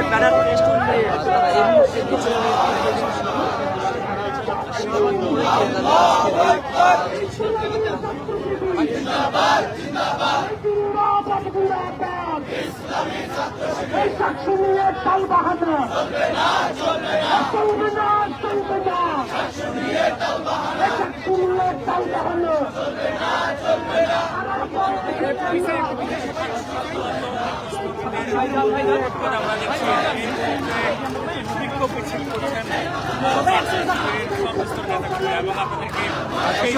একটা নিয়ে তারা এই মুহূর্তে মিছিল আমরা দেখছি বিক্ষোভ মিছিল করছেন সমস্ত নেতাকর্মীরা এবং আপনাদেরকে সেই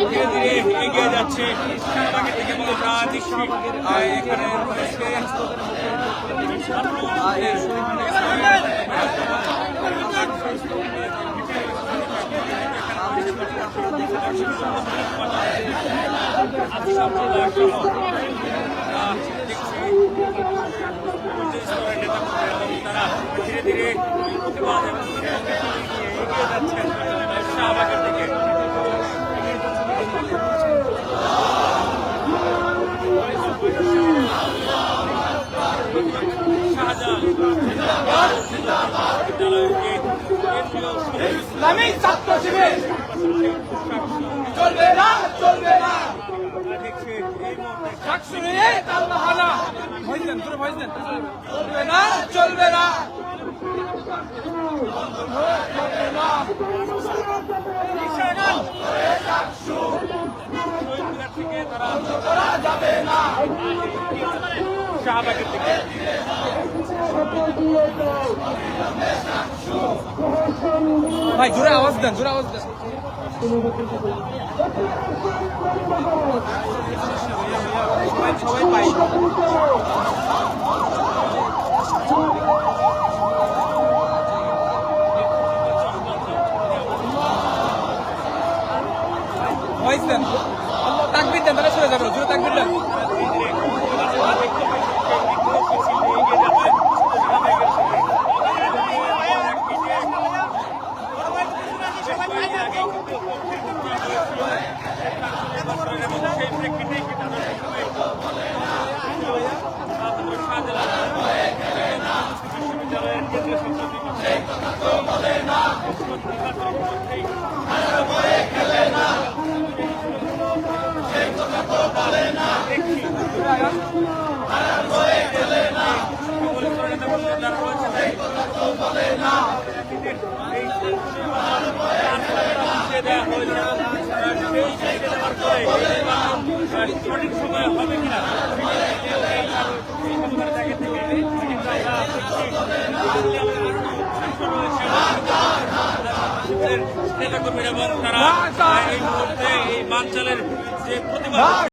ধীরে ধীরে এগিয়ে যাচ্ছে এখানে তারা ধীরে ধীরে প্রতিবাদ এগিয়ে যাচ্ছেন শাহবাগের দিকে ইসলামিক ছাত্র শিবির। চলবে না চলবে না। বাহানা। দেন তোর ভয়েস দেন। চলবে না চলবে না। শাহবাগের দিকে। ভাই, জোরে আওয়াজ দেন, জোরে আওয়াজ দেন। সবাই পাই ভয়েস দেন তাকবির দেন তারা সরে যাবে জোরে তাকবির দেন। সেই প্রেক্ষিতে বিশ্ববিদ্যালয়ের কেন্দ্রীয় সংসদীয় দেওয়া হইল সঠিক সময় হবে কিনা নেতাকর্মীরা তারা এই মুহূর্তে এই বাঞ্চলের যে প্রতিবাদ